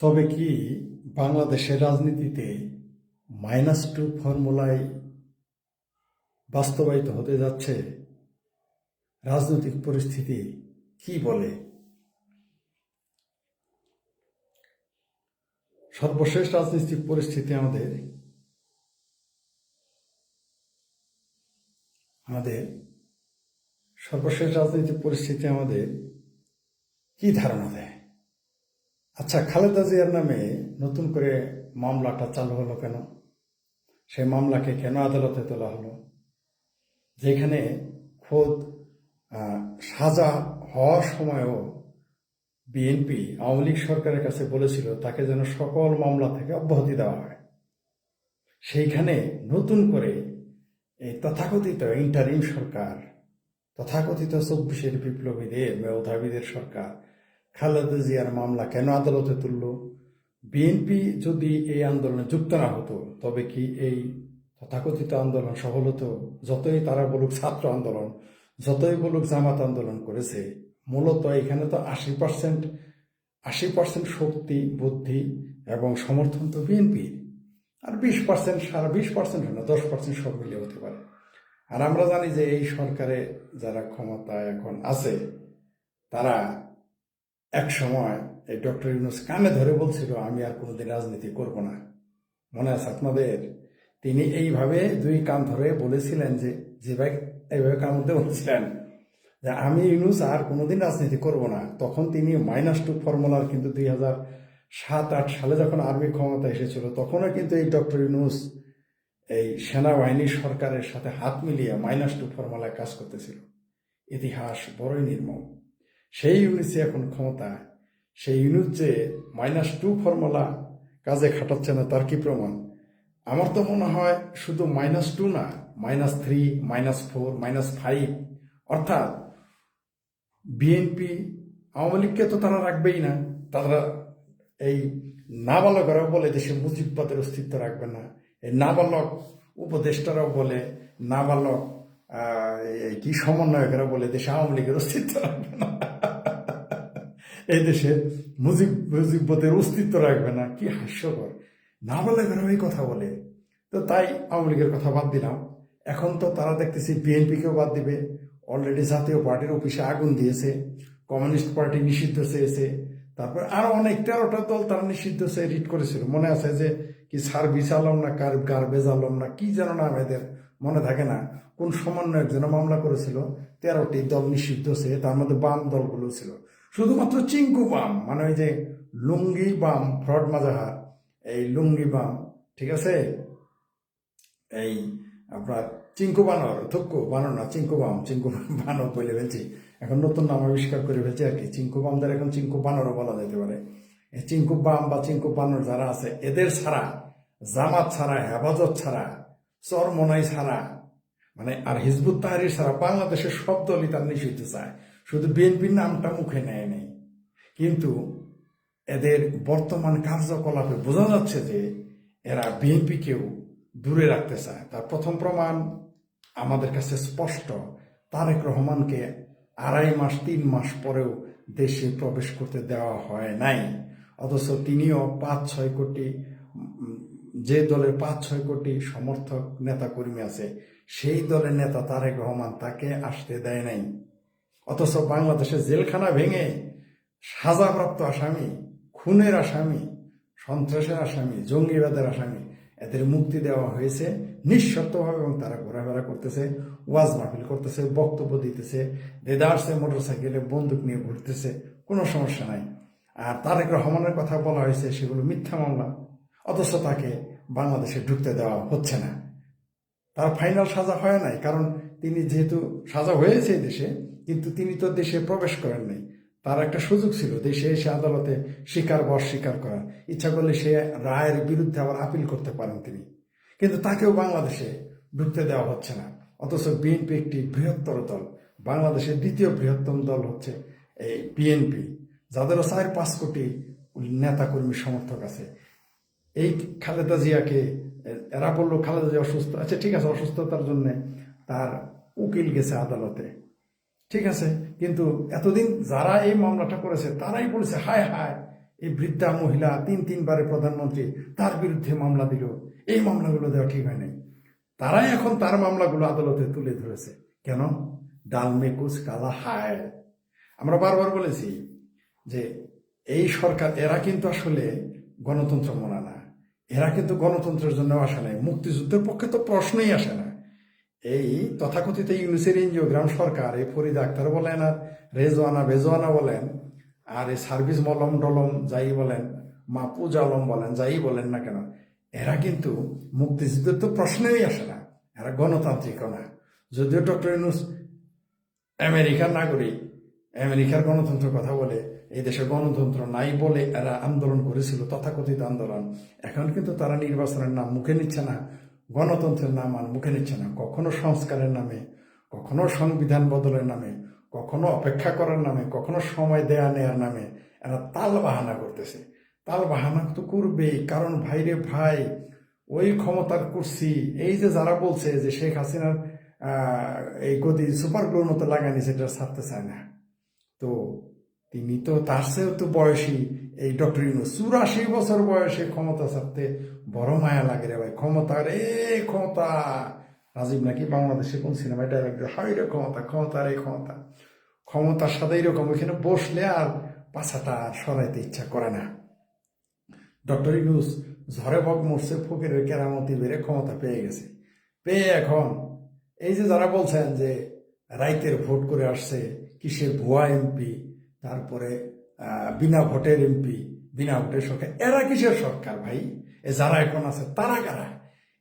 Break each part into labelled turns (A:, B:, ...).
A: তবে কি বাংলাদেশের রাজনীতিতে মাইনাস টু ফর্মুলায় বাস্তবায়িত হতে যাচ্ছে? রাজনৈতিক পরিস্থিতি কি বলে? সর্বশেষ রাজনৈতিক পরিস্থিতি আমাদের আমাদের, সর্বশেষ রাজনৈতিক পরিস্থিতি আমাদের কি ধারণা দেয়? আচ্ছা খালেদা জিয়ার নামে নতুন করে মামলাটা চালু হলো কেন? সেই মামলাকে কেন আদালতে তোলা হলো? যেখানে খোদ সাজা হওয়ার সময়ও বিএনপি আওয়ামী লীগ সরকারের কাছে বলেছিল তাকে যেন সকল মামলা থেকে অব্যাহতি দেওয়া হয়। সেইখানে নতুন করে এই তথাকথিত ইন্টারিম সরকার, তথাকথিত চব্বিশের বিপ্লবীদের, মেধাবীদের সরকার খালেদা জিয়ার মামলা কেন আদালতে তুলল? বিএনপি যদি এই আন্দোলনে যুক্ত না হতো, তবে কি এই তথাকথিত আন্দোলন সফল হতো? যতই তারা বলুক ছাত্র আন্দোলন, যতই বলুক জামাত আন্দোলন করেছে, মূলত এখানে তো আশি পার্সেন্ট আশি পার্সেন্ট শক্তি, বুদ্ধি এবং সমর্থন তো বিএনপির আর বিশ পার্সেন্ট সারা বিশ পার্সেন্ট না, দশ পার্সেন্ট সব মিলিয়ে হতে পারে। আর আমরা জানি যে এই সরকারে যারা ক্ষমতা এখন আছে, তারা এক সময় এই ডক্টর ইউনুস কানে ধরে বলছিল, আমি আর কোনোদিন রাজনীতি করব না। মনে আছে আপনাদের? তিনি এইভাবে দুই কান ধরে বলেছিলেন যে যেভাবে এইভাবে কান মধ্যে বলেছিলেন যে, আমি ইউনুস আর কোনোদিন রাজনীতি করব না। তখন তিনি মাইনাস টু ফর্মুলার কিন্তু দুই হাজার সাত আট সালে যখন আর্মি ক্ষমতা এসেছিল, তখনও কিন্তু এই ডক্টর ইউনুস এই সেনাবাহিনী সরকারের সাথে হাত মিলিয়ে মাইনাস টু ফর্মুলায় কাজ করতেছিল। ইতিহাস বড়ই নির্মম। সেই ইউনিসে এখন ক্ষমতা, সেই ইউনিট যে মাইনাস টু ফর্মুলা কাজে খাটাচ্ছে না, তার কি প্রমাণ? আমার তো মনে হয় শুধু মাইনাস টু না minus three minus four minus five অর্থাৎ বিএনপি আওয়ামী লীগকে তো তারা রাখবেই না, তারা এই নাবালকরাও বলে দেশে মুজিববাদের অস্তিত্ব রাখবে না। এই নাবালক উপদেষ্টারাও বলে, নাবালক কি সমন্বয়করা বলে দেশে আওয়ামী লীগের অস্তিত্ব রাখবে না। এই দেশে মুজিব মুজিববাদের অস্তিত্ব রাখবে না, কি হাস্যকর। নাবালকেরা এই কথা বলে। তো তাই আওয়ামী লীগের কথা বাদ দিলাম। এখন তো তারা দেখতেছি বিএনপিকেও বাদ দিবে। অলরেডি জাতীয় পার্টির অফিসে আগুন দিয়েছে, কমিউনিস্ট পার্টি নিষিদ্ধ চেয়েছে। তারপর আরও অনেক তেরোটা দল তারা নিষিদ্ধ চেয়ে রিট করেছিল। মনে আছে যে কি সার্ভিস আলম না কার গার্বেজ আলম না কি যেন নাম এদের, মনে থাকে না। কোন সমন্বয়ের জন্য মামলা করেছিল, তেরোটি দল নিষিদ্ধ চেয়ে তার মধ্যে বাম দলগুলো ছিল। শুধুমাত্র চিঙ্কু বাম মানে ওই যে লুঙ্গি বাম, ফ্রড মাজাহার, এই লুঙ্গি বাম, ঠিক আছে? এই আপনার চিঙ্কু বানর থুক্কু বানর না চিঙ্কু বাম চিঙ্কু বানর বলে ফেলছি। এখন নতুন নাম আবিষ্কার করে ফেলছি আর কি। চিঙ্কু বামদের এখন চিঙ্কু বানরও বলা যেতে পারে। এই চিঙ্কু বাম বা চিঙ্কু বানর যারা আছে, এদের ছাড়া, জামাত ছাড়া, হেফাজত ছাড়া, চরমনাই ছাড়া মানে আর হিজবুত তাহারির ছাড়া বাংলাদেশের সব দলই তার নিষিদ্ধ চায়। শুধু বিএনপির নামটা মুখে নেয় নেই। কিন্তু এদের বর্তমান কার্যকলাপে বোঝা যাচ্ছে যে এরা বিএনপিকেও দূরে রাখতে চায়। তার প্রথম প্রমাণ আমাদের কাছে স্পষ্ট। তারেক রহমানকে আড়াই মাস, তিন মাস পরেও দেশে প্রবেশ করতে দেওয়া হয় নাই। অথচ তিনিও পাঁচ, ছয় কোটি, যে দলের পাঁচ, ছয় কোটি সমর্থক নেতা কর্মী আছে, সেই দলের নেতা তারেক রহমান তাকে আসতে দেয় নাই। অথচ বাংলাদেশের জেলখানা ভেঙে সাজাপ্রাপ্ত আসামি, খুনের আসামি, সন্ত্রাসের আসামি, জঙ্গিবাদের আসামি, এদের মুক্তি দেওয়া হয়েছে নিঃশর্তভাবে এবং তারা ঘোরাফেরা করতেছে, ওয়াজ মাহফিল করতেছে, বক্তব্য দিতেছে দেদারসে মোটর সাইকেলে বন্দুক নিয়ে ঘুরতেছে, কোনো সমস্যা নাই। আর তারেক রহমানের কথা বলা হয়েছে সেগুলো মিথ্যা মামলা, অথচ তাকে বাংলাদেশে ঢুকতে দেওয়া হচ্ছে না। তার ফাইনাল সাজা হয় নাই, কারণ তিনি যেহেতু সাজা হয়েছে দেশে কিন্তু তিনি তো দেশে প্রবেশ করেন নাই। তার একটা সুযোগ ছিল, দেশে এসে আদালতে স্বীকার বা অস্বীকার করার ইচ্ছা করলে সে রায়ের বিরুদ্ধে আবার আপিল করতে পারেন তিনি। কিন্তু তাকেও বাংলাদেশে ঢুকতে দেওয়া হচ্ছে না। অথচ বিএনপি একটি বৃহত্তর দল, বাংলাদেশের দ্বিতীয় বৃহত্তম দল হচ্ছে এই বিএনপি, যাদেরও চার পাঁচ কোটি নেতাকর্মী সমর্থক আছে। এই খালেদা জিয়াকে, এরা বলল, খালেদা জিয়া অসুস্থ। আচ্ছা ঠিক আছে, অসুস্থতার জন্য তার উকিল গেছে আদালতে। ঠিক আছে, কিন্তু এতদিন যারা এই মামলাটা করেছে, তারাই বলেছে, হায় হায়, এই বৃদ্ধা মহিলা, তিন তিনবারে প্রধানমন্ত্রী, তার বিরুদ্ধে মামলা দিল। এই মামলাগুলো দেওয়া ঠিক হয় নাই তারাই এখন তার মামলাগুলো আদালতে তুলে ধরেছে। কেন? ডাল মেকুচ কালা হায়। আমরা বারবার বলেছি যে এই সরকার, এরা কিন্তু আসলে গণতন্ত্র মনে না। এরা কিন্তু গণতন্ত্রের জন্য আসে নাই। মুক্তিযুদ্ধের পক্ষে তো প্রশ্নই আসে না। এই তথাকথিত ইউনিসের এনজিওগ্রাম সরকার এই ফরিদ ডাক্তার বলেন আর রেজওয়ানা বেজওয়ানা বলেন, আর এই সার্ভিস মলম ডলম যাই বলেন মাপুজ আলম বলেন, যাই বলেন না কেন, এরা কিন্তু মুক্তিযুদ্ধের তো প্রশ্নেই আসে না, এরা গণতান্ত্রিকও না। যদিও ডক্টর ইউনুস আমেরিকার নাগরিক, আমেরিকার গণতন্ত্রের কথা বলে, এই দেশে গণতন্ত্র নাই বলে এরা আন্দোলন করেছিল, তথাকথিত আন্দোলন। এখন কিন্তু তারা নির্বাচনের নাম মুখে নিচ্ছে না গণতন্ত্রের নাম আর মুখে নিচ্ছে না। কখনো সংস্কারের নামে, কখনো সংবিধান বদলের নামে, কখনো অপেক্ষা করার নামে, কখনো সময় দেয়া নেয়ার নামে এরা তাল বাহানা করতেছে। তাল বাহানা তো করবেই, কারণ ভাইরে ভাই, ওই ক্ষমতার কুর্সি, এই যে যারা বলছে যে শেখ হাসিনার এই গদি সুপার গ্লোর মতো লাগানি সেটা ছাড়তে চায় না। তো তিনি তো তার চেয়েও তো বয়সী এই ডক্টর ইউনুস। চুরাশি বছর বয়সে ক্ষমতা ছাড়তে বড় মায়া লাগে রে ভাই। ক্ষমতা রে, ক্ষমতা। রাজীব নাকি বাংলাদেশে কোন সিনেমায় ডাইরেক্টর হাই রে, ক্ষমতা ক্ষমতা রে, ক্ষমতা। ক্ষমতার সাথে এরকম ওইখানে বসলে আর পাছাটা সরাইতে ইচ্ছা করে না। ডক্টর ইউনুস ঝড়ে ভগ মরছে, ফকিরের কেরামতি বেড়ে ক্ষমতা পেয়ে গেছে। পেয়ে এখন। এই যে যারা বলছেন যে রাইতের ভোট করে আসছে, কিসের ভুয়া এমপি? তারপরে বিনা ভোটের এমপি, বিনা ভোটের সরকার। এরা কিসের সরকার ভাই? এ যারা এখন আছে, তারা কারা?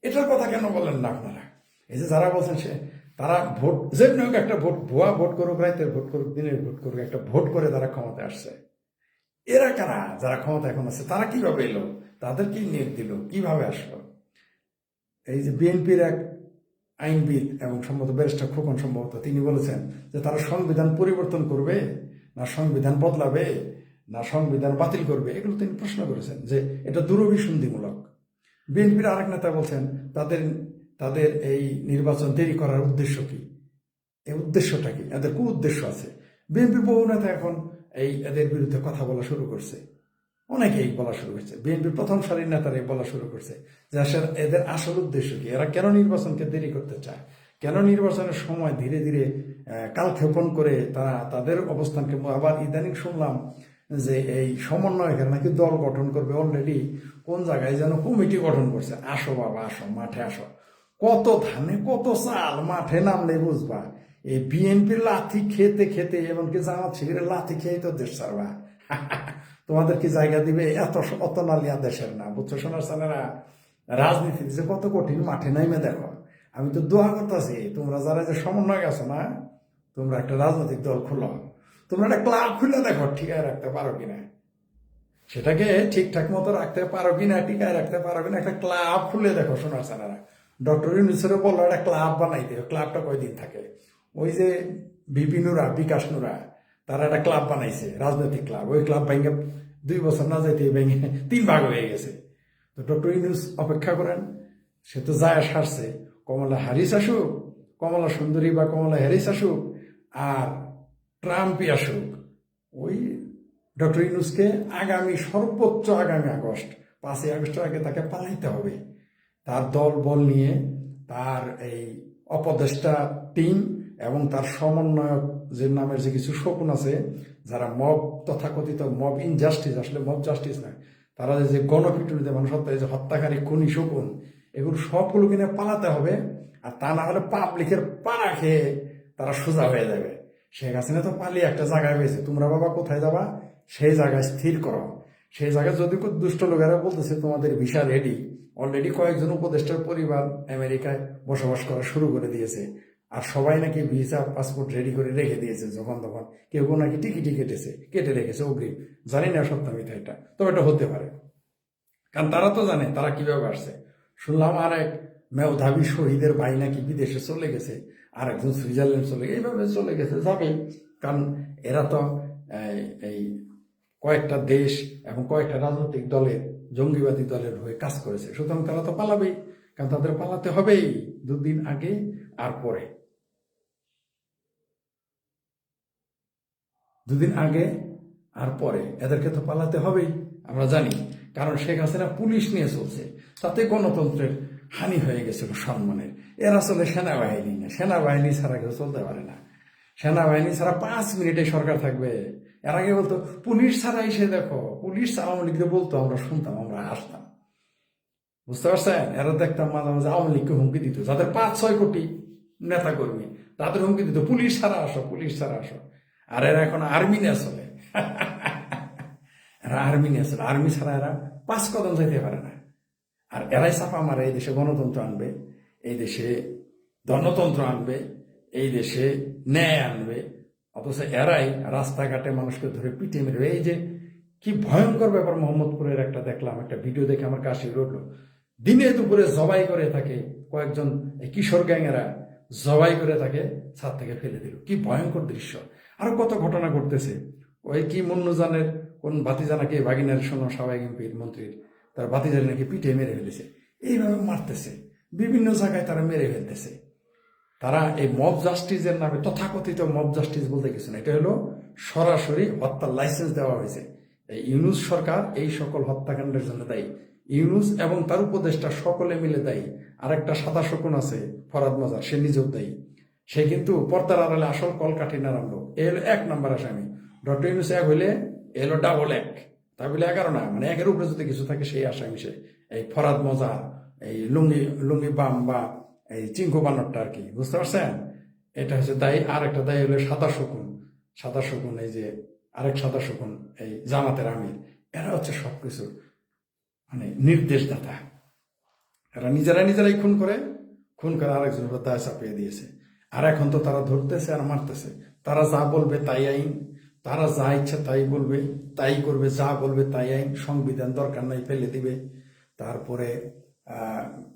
A: এটার কথা কেন বলেন না আপনারা? এই যে যারা বলছেন সে, তারা ভোট, যে হোক একটা ভোট, ভুয়া ভোট করুক, রাইতের ভোট করুক, দিনের ভোট করুক, একটা ভোট করে তারা ক্ষমতায় আসছে। এরা কারা? যারা ক্ষমতা এখন আছে, তারা কীভাবে এলো? তাদের কি নিয়োগ দিল? কীভাবে আসলো? এই যে বিএনপির এক আইনবিদ এবং সম্ভবত ব্যারিস্টার খোকন সম্ভবত, তিনি বলেছেন যে তারা সংবিধান পরিবর্তন করবে। না সংবিধান বদলাবে, না সংবিধান বাতিল করবে, এগুলো তিনি প্রশ্ন করেছেন যে এটা দূরভিসন্ধিমূলক বিএনপির আরেক নেতা বলছেন, তাদের তাদের এই নির্বাচন দেরি করার উদ্দেশ্য কি? এই উদ্দেশ্যটা কি? এদের কু উদ্দেশ্য আছে? বিএনপি বহু নেতা এখন এই এদের বিরুদ্ধে কথা বলা শুরু করছে। অনেকেই বলা শুরু করছে। বিএনপির প্রথম সারির নেতারাই বলা শুরু করছে যে আসলে এদের আসল উদ্দেশ্য কি? এরা কেন নির্বাচনকে দেরি করতে চায়? কেন নির্বাচনের সময় ধীরে ধীরে কালক্ষেপণ করে তারা তাদের অবস্থানকে আবার ইদানিং শুনলাম যে এই সমন্বয়কের নাকি দল গঠন করবে অলরেডি কোন জায়গায় যেন কমিটি গঠন করছে? আসো বাবা, আসো, মাঠে আসো। কত ধানে, কত চাল, মাঠে নামলে বুঝবা। এই বিএনপির লাথি খেতে খেতে, এমনকি জামাত শিবিরের লাথি খেয়ে তো দেশ ছাড়বা। তোমাদের কি জায়গা দিবে? এত অত নালিয়া দেশের না, বুঝছ শোনার সালেরা রাজনীতি যে কত কঠিন, মাঠে নাইমে দেখো। আমি তো দোয়া করতেছি, তোমরা যারা যে সমন্বয় গেছো না তোমরা একটা রাজনৈতিক দল খুলো। তোমরা একটা ক্লাব খুলে দেখো, ঠিকায় রাখতে পারো কিনা। সেটাকে ঠিকঠাক মতো রাখতে পারো কিনা টিকায় রাখতে পারো কিনা, একটা ক্লাব খুলে দেখো সোনার সানারা ডক্টর ইউনুসেরও বলল, একটা ক্লাব বানাই বানাইতে ক্লাবটা কয়দিন থাকে? ওই যে বিপিনুরা বিকাশ নুরা, তারা একটা ক্লাব বানাইছে, রাজনৈতিক ক্লাব। ওই ক্লাব ভেঙে দুই বছর না যাইতে ভেঙে তিন ভাগ হয়ে গেছে। তো ডক্টর ইউনুস অপেক্ষা করেন, সে তো যায় সারছে। কমলা হ্যারিস আসুক, কমলা সুন্দরী বা কমলা হ্যারিস আসুক আর ট্রাম্পই আসুক, ওই ডক্টর ইউনুসকে আগামী সর্বোচ্চ আগামী আগস্ট, পাঁচই আগস্টের আগে তাকে পালাইতে হবে। তার দল বল নিয়ে তার এই অপদেষ্টা টিম এবং তার সমন্বয়ক যে নামের যে কিছু শকুন আছে, যারা মব, তথাকথিত মব ইনজাস্টিস আসলে মব জাস্টিস না তারা যে গণপিটুনিতে মানুষ হত্যা যে হত্যাকারী খুনি শকুন, এগুলো সবগুলো কিনে পালাতে হবে। আর তা না হলে পাবলিকের পাড়া খেয়ে তারা সোজা হয়ে যাবে। শেখ হাসিনা তো পালিয়ে একটা জায়গায় হয়েছে তোমরা বাবা কোথায় যাবা? সেই জায়গায় স্থির করো। সেই জায়গায় যদি দুষ্ট লোকেরা বলতেছে, তোমাদের ভিসা রেডি অলরেডি কয়েকজন উপদেষ্টার পরিবার আমেরিকায় বসবাস করা শুরু করে দিয়েছে। আর সবাই নাকি ভিসা, পাসপোর্ট রেডি করে রেখে দিয়েছে যখন তখন। কেউ কেউ নাকি টিকিটই কেটেছে, কেটে রেখেছে অগ্রিম। জানি না মিথ্যা এটা। তবে এটা হতে পারে। কারণ তারা তো জানে, তারা কীভাবে আসছে। শুনলাম আর এক মেধাবী শহীদের ভাই নাকি বিদেশে চলে গেছে। আর একজন সুইজারল্যান্ড চলে এইভাবে চলে গেছে যাবে। কারণ এরা তো এই, এই কয়েকটা দেশ এবং কয়েকটা রাজনৈতিক দলের জঙ্গিবাদী দলের হয়ে কাজ করেছে। সুতরাং তারা তো পালাবেই কারণ তাদের পালাতে হবেই দুদিন আগে আর পরে। দুদিন আগে আর পরে এদেরকে তো পালাতে হবেই আমরা জানি। কারণ শেখ হাসিনা পুলিশ নিয়ে চলছে তাতে গণতন্ত্রের হানি হয়ে গেছিল সম্মানের। এরা চলে সেনাবাহিনী না। সেনাবাহিনী ছাড়া কেউ চলতে পারে না। সেনাবাহিনী ছাড়া পাঁচ মিনিটে সরকার থাকবে। এর আগে বলতো, পুলিশ ছাড়া এসে দেখো, পুলিশ আওয়ামী লীগকে বলতো, আমরা শুনতাম, আমরা আসতাম। বুঝতে পারছেন? এরা দেখতাম মাঝে মাঝে আওয়ামী লীগকে হুমকি দিত। যাদের পাঁচ, ছয় কোটি নেতা কর্মী তাদের হুমকি দিত, পুলিশ ছাড়া আসো, পুলিশ ছাড়া আসো। আর এরা এখন আর্মি নিয়ে চলে। এরা আর্মি নিয়ে চলে। আর্মি ছাড়া এরা পাঁচ কদম যাইতে পারে না। আর এরাই চাপা মারে এই দেশে গণতন্ত্র আনবে। এই দেশে ধর্মতন্ত্র আনবে, এই দেশে ন্যায় আনবে। অথচ এরাই রাস্তাঘাটে মানুষকে ধরে পিটিয়ে মেরে। এই যে কি ভয়ঙ্কর ব্যাপার মোহাম্মদপুরের একটা দেখলাম, একটা ভিডিও দেখে আমার কাশি রটলো। দিনে দুপুরে জবাই করে থাকে কয়েকজন কিশোর গ্যাংয়েরা, জবাই করে তাকে ছাদ থেকে ফেলে দিল। কি ভয়ঙ্কর দৃশ্য। আরও কত ঘটনা ঘটতেছে। ওই কি মুন্নুজানের, কোন বাতিজা নাকি ভাগিনার শোনো সাবেক এমপির মন্ত্রীর, তার বাতিজারি নাকি পিঠে মেরে ফেলেছে। এইভাবে মারতেছে। বিভিন্ন জায়গায় তারা মেরে ফেলতেছে। তারা এই মব জাস্টিসের নামে, তথাকথিত মব জাস্টিস বলতে কিছু না এটা হলো সরাসরি হত্যার লাইসেন্স দেওয়া হয়েছে। এই ইউনুস সরকার এই সকল হত্যাকাণ্ডের জন্য দায়ী। ইউনুস এবং তার উপদেষ্টা সকলে মিলে দায়ী। আরেকটা সাদা শকুন আছে, ফরাদ মাজার, সে নিজেও দায়ী। সে কিন্তু পর্দার আড়ালে আসল কলকাঠি নারায়ণ এ হলো এক নম্বর আসামি। ডক্টর ইউনুস এক হইলে, এ হলো ডাবল এক। তাই বলে এগারো না মানে একের উপরে যদি কিছু থাকে, সেই আসামি সে। এই ফরাদ মজার এই লুঙ্গি লুঙ্গি বাম বা এই চিঙ্কু বানরটা আর কি, বুঝতে পারছেন? এটা হচ্ছে দায়ী আর একটা দায়ী হলো সাদা শকুন। সাদা শকুন, এই যে আরেক সাদা শকুন, এই জামাতের আমির। এরা হচ্ছে সবকিছু মানে নির্দেশদাতা। এরা নিজেরা নিজেরাই খুন করে খুন করে আরেকজনের উপর দায় চাপিয়ে দিয়েছে। আর এখন তো তারা ধরতেছে আর মারতেছে। তারা যা বলবে তাই আইন। তারা যা ইচ্ছা তাই বলবে, তাই করবে, যা বলবে তাই আইন। সংবিধান দরকার নাই, ফেলে দিবে। তারপরে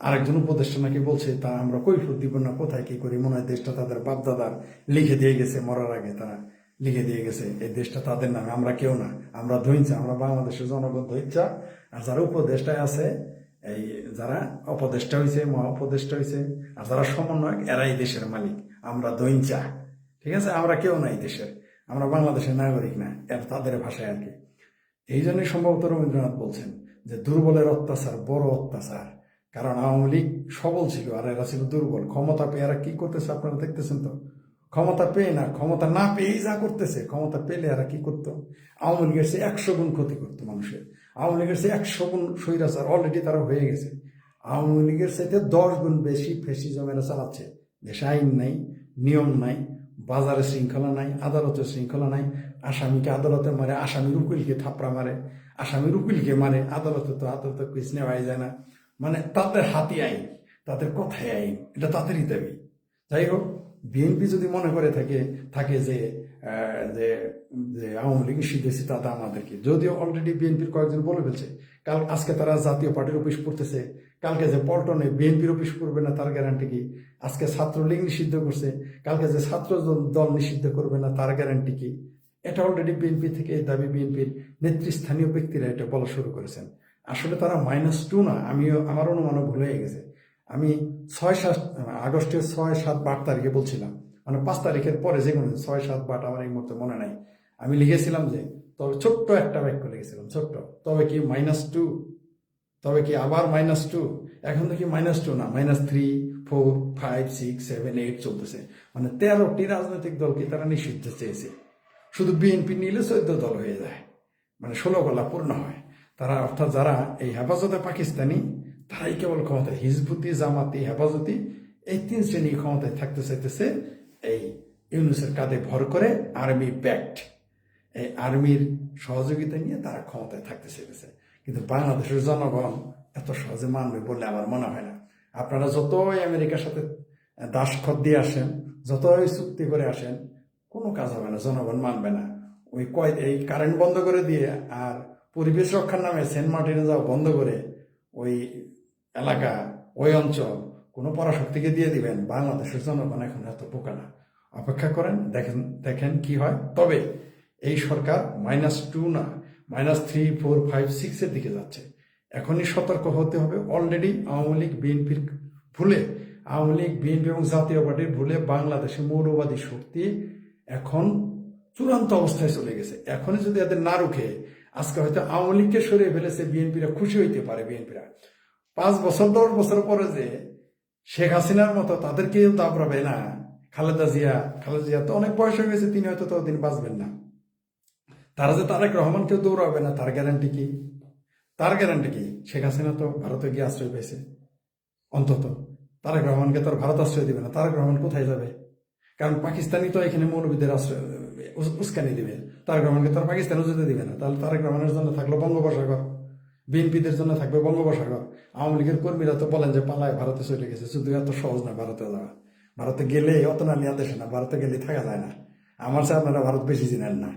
A: আরেকজন উপদেষ্টা নাকি বলছে, তা আমরা কৈফত দিব না, কোথায় কি করি? মনে হয় দেশটা তাদের বাপদাদার লিখে দিয়ে গেছে, মরার আগে তারা লিখে দিয়ে গেছে, এই দেশটা তাদের নামে, আমরা কেউ না, আমরা ধৈঞ্চা আমরা বাংলাদেশের জনগণ ধৈঞ্চা আর যারা উপদেষ্টায় আছে, এই যারা অপদেষ্টা হয়েছে মহা উপদেষ্টা হয়েছে আর যারা সমন্বয়ক, এরাই দেশের মালিক, আমরা দৈঞ্চা ঠিক আছে? আমরা কেউ নাই দেশের, আমরা বাংলাদেশের নাগরিক না এর তাদের ভাষায় আর কি। এই জন্যই সম্ভবত রবীন্দ্রনাথ বলছেন যে, দুর্বলের অত্যাচার, বড় অত্যাচার। কারণ আওয়ামী লীগ সবল ছিল আর এরা ছিল দুর্বল। ক্ষমতা পেয়ে এরা কি করতেছে আপনারা দেখতেছেন তো? ক্ষমতা পেয়ে না, ক্ষমতা না পেয়েই যা করতেছে, ক্ষমতা পেলে এরা কি করতো? আওয়ামী লীগের সে একশো গুণ ক্ষতি করতো মানুষের। আওয়ামী লীগের সে একশো গুণ স্বৈরাচার অলরেডি তারা হয়ে গেছে। আওয়ামী লীগের সাথে দশ গুণ বেশি ফেসিজমেরা চালাচ্ছে। দেশে আইন নাই, নিয়ম নাই, বাজারে শৃঙ্খলা নাই, আদালতের শৃঙ্খলা নাই। আসামিকে আদালতে মারে, আসামির উকিলকে থাপড়া মারে। আসামির উকিলকে মারে, আদালতে তো আদালতে কুইস নেওয়াই যায় না। মানে তাদের হাতি আইন তাদের কথায় আইন এটা তাদেরই দাবি। যাই হোক, বিএনপি যদি মনে করে থাকে থাকে যে যে আওয়ামী লীগ শিখেছি তাতে আমাদেরকে। যদিও অলরেডি বিএনপির কয়েকজন বলে ফেলছে, কাল আজকে তারা জাতীয় পার্টির অফিস করতেছে, কালকে যে পল্টনে বিএনপির অফিস করবে না, তার গ্যারান্টি কি? আজকে ছাত্রলীগ নিষিদ্ধ করছে, কালকে যে ছাত্র দল- নিষিদ্ধ করবে না, তার গ্যারান্টি কি? এটা অলরেডি বিএনপি থেকে দাবি বিএনপির নেতৃস্থানীয় ব্যক্তিরা এটা বলা শুরু করেছেন। আসলে তারা মাইনাস টু না আমিও, আমার অনুমানও ভুল হয়ে গেছে। আমি ছয় সাত, আগস্টের ছয় সাত বা আট তারিখে বলছিলাম। মানে পাঁচ তারিখের পরে যে কোনো ছয় সাত বা আট আমার এই মুহূর্তে মনে নাই। আমি লিখেছিলাম যে, তবে ছোট্ট একটা বাক্য লিখেছিলাম, ছোট্ট। তবে কি মাইনাস টু তবে কি আবার মাইনাস টু এখন তো কি মাইনাস টু না minus three four five six seven eight চলতেছে। মানে তেরোটি রাজনৈতিক দলকে তারা নিষিদ্ধ চেয়েছে? শুধু বিএনপি নিলে চোদ্দ দল হয়ে যায়। মানে ষোলো গলা পূর্ণ হয়। তারা অর্থাৎ যারা এই হেফাজতে পাকিস্তানি, তারাই কেবল ক্ষমতায়, হিজবুতি, জামাতি, হেফাজতি, এই তিন শ্রেণি ক্ষমতায় থাকতে চাইতেছে এই ইউনুসের কাঁধে ভর করে আর্মি ব্যাক্ট এই আর্মির সহযোগিতা নিয়ে তারা ক্ষমতায় থাকতে চাইতেছে। কিন্তু বাংলাদেশের জনগণ এত সহজে মানবে বলে আমার মনে হয় না। আপনারা যতই আমেরিকার সাথে দাসখত দিয়ে আসেন, যতই চুক্তি করে আসেন, কোনো কাজ হবে না, জনগণ মানবে না। ওই কয়, এই কারেন্ট বন্ধ করে দিয়ে আর পরিবেশ রক্ষার নামে সেন্ট মার্টিনে যাওয়া বন্ধ করে ওই এলাকা, ওই অঞ্চল কোনো পরাশক্তিকে দিয়ে দিবেন। বাংলাদেশের জনগণ এখন এত বোকা না। অপেক্ষা করেন, দেখেন দেখেন কি হয়। তবে এই সরকার মাইনাস টু না, মাইনাস থ্রি, ফোর, ফাইভ সিক্সের দিকে যাচ্ছে। এখনই সতর্ক হতে হবে। অলরেডি আওয়ামী লীগ বিএনপির ভুলে, আওয়ামী লীগ, বিএনপি এবং জাতীয় পার্টির ভুলে বাংলাদেশে মৌলবাদী শক্তি এখন চূড়ান্ত অবস্থায় চলে গেছে। এখনই যদি এদের না রুখে আজকে হয়তো আওয়ামী লীগকে সরিয়ে ফেলেছে বিএনপিরা, খুশি হইতে পারে বিএনপিরা। পাঁচ বছর, দশ বছর পরে যে শেখ হাসিনার মতো তাদেরকেও দাবড়াবে না, খালেদা জিয়া খালেদা জিয়া তো অনেক বয়স হয়ে গেছে, তিনি হয়তো ততদিন বাঁচবেন না। তারা যে তারেক রহমানকেও দৌড়াবে না, তার গ্যারান্টি কি? তার গ্যারান্টি কি? শেখ হাসিনা তো ভারতে গিয়ে আশ্রয় পেয়েছে অন্তত। তারেক রহমানকে তার ভারত আশ্রয় দিবে না। তারেক রহমান কোথায় যাবে? কারণ পাকিস্তানি তো এখানে মৌলবীদের আশ্রয় উস্কানি দিবে। তারেক রহমানকে তার পাকিস্তানও যেতে দিবে না। তাহলে তারেক রহমানের জন্য থাকল বঙ্গোপসাগর, বিএনপিদের জন্য থাকবে বঙ্গোপসাগর। আওয়ামী লীগের কর্মীরা তো বলেন যে পালায় ভারতে চলে গেছে। শুধু এত সহজ না ভারতে যাওয়া। ভারতে গেলে অত না নিয়ে দেশে না, ভারতে গেলে থাকা যায় না। আমার চেয়ে আপনারা ভারত বেশি চিনেন না।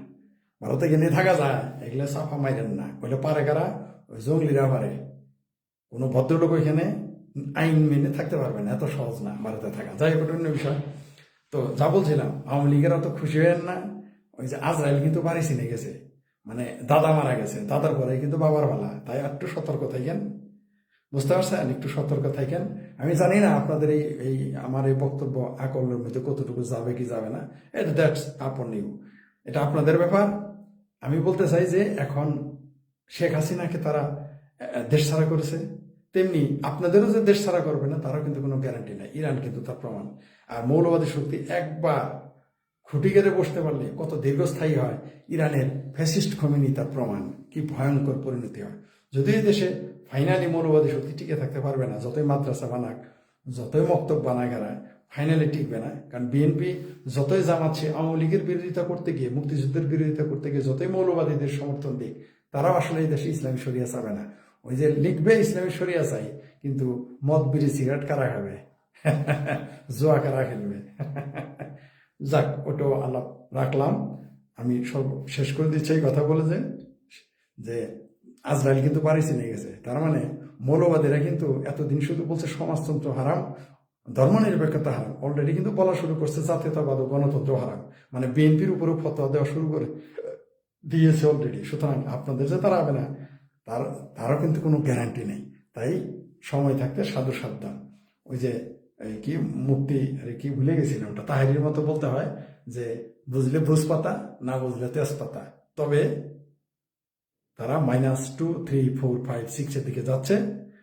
A: ভারতে গেলে থাকা যায়, এগুলো সাফা মাইরেন না। বলে পারে কারা? ওই জঙ্গলিরা পারে। কোনো ভদ্রলোক ওইখানে আইন মেনে থাকতে পারবে না, এত সহজ না ভারতে থাকা। যাই হোক অন্য বিষয়। তো যা বলছিলাম, আওয়ামী লীগেরা তো খুশি হয়েন না। ওই যে আজরাইল কিন্তু বাড়ি চিনে গেছে। মানে দাদা মারা গেছে, দাদার পরে কিন্তু বাবার ভালা তাই একটু সতর্ক থাকেন। বুঝতে পারছেন? একটু সতর্ক থাকেন। আমি জানি না আপনাদের এই এই আমার এই বক্তব্য আকলের মধ্যে কতটুকু যাবে কি যাবে না। এটা দ্যাটস আপন নিউ। এটা আপনাদের ব্যাপার। আমি বলতে চাই যে এখন শেখ হাসিনাকে তারা দেশ ছাড়া করেছে। তেমনি আপনাদেরও যে দেশ ছাড়া করবে না, তারও কিন্তু কোনো গ্যারান্টি নাই। ইরান কিন্তু তার প্রমাণ। আর মৌলবাদী শক্তি একবার খুঁটি গেড়ে বসতে পারলে কত দীর্ঘস্থায়ী হয়, ইরানের ফ্যাসিস্ট খমিনি তার প্রমাণ, কি ভয়ঙ্কর পরিণতি হয়। যদি এই দেশে ফাইনালি মৌলবাদী শক্তি টিকে থাকতে পারবে না, যতই মাদ্রাসা বানাক, যতই মক্তব বানায় গাড়ায় ফাইনালি টিকবে না। কারণ বিএনপি যতই জামাচ্ছে আওয়ামী লীগের বিরোধিতা করতে গিয়ে, মুক্তিযুদ্ধের বিরোধিতা করতে গিয়ে, যতই মৌলবাদীদের সমর্থন দিক, তারাও আসলে এই দেশে ইসলামী শরিয়া চাবে না। ওই যে লিখবে ইসলামী শরিয়া চাই, কিন্তু মদ, বিড়ি, সিগারেট কারা খাবে? জোয়া কারা খেলবে? যাক, ওটো আলাপ রাখলাম। আমি সব শেষ করে দিচ্ছি কথা বলে যে যে আজরাইল কিন্তু বাড়ি চিনে গেছে। তার মানে মৌলবাদীরা কিন্তু এতদিন শুধু বলছে সমাজতন্ত্র হারাম, ধর্মনিরপেক্ষতা হারাম। অলরেডি কিন্তু বলা শুরু করছে জাতীয়তাবাদ ও গণতন্ত্র হারাম। মানে বিএনপির উপরেও ফতোয়া দেওয়া শুরু করে দিয়েছে অলরেডি সুতরাং আপনাদের যে তারা হবে না তার, তারও কিন্তু কোনো গ্যারান্টি নেই। তাই সময় থাকতে সাধু সাবধান। ওই যে, এই কি মুক্তি আরে কি ভুলে গেছিলাম ওটা? তাহারির মতো বলতে হয় যে, বুঝলে ভুজ পাতা না বুঝলে তেজপাতা। তবে তারা minus two three four five সিক্সের দিকে যাচ্ছে।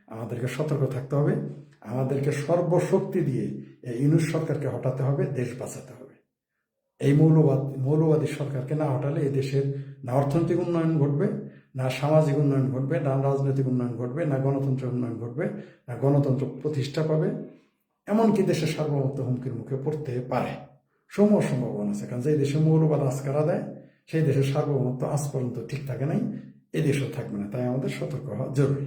A: আমাদেরকে সতর্ক থাকতে হবে। আমাদেরকে সর্বশক্তি দিয়ে এই ইউনুস সরকারকে হটাতে হবে, দেশ বাঁচাতে হবে। এই মৌলবাদ, মৌলবাদী সরকারকে না হটালে এই দেশের না অর্থনৈতিক উন্নয়ন ঘটবে না সামাজিক উন্নয়ন ঘটবে, না রাজনৈতিক উন্নয়ন ঘটবে, না গণতন্ত্রের উন্নয়ন ঘটবে, না গণতন্ত্র প্রতিষ্ঠা পাবে, এমনকি দেশের সার্বভৌমত্ব হুমকির মুখে পড়তে পারে। সমূহ সম্ভাবনা আছে কারণ যে দেশে মৌলবাদ আজকারা দেয়, সেই দেশের সার্বভৌমত্ব আজ পর্যন্ত ঠিক থাকে নাই এদেশও দেশও থাকবে না। তাই আমাদের সতর্ক হওয়া জরুরি।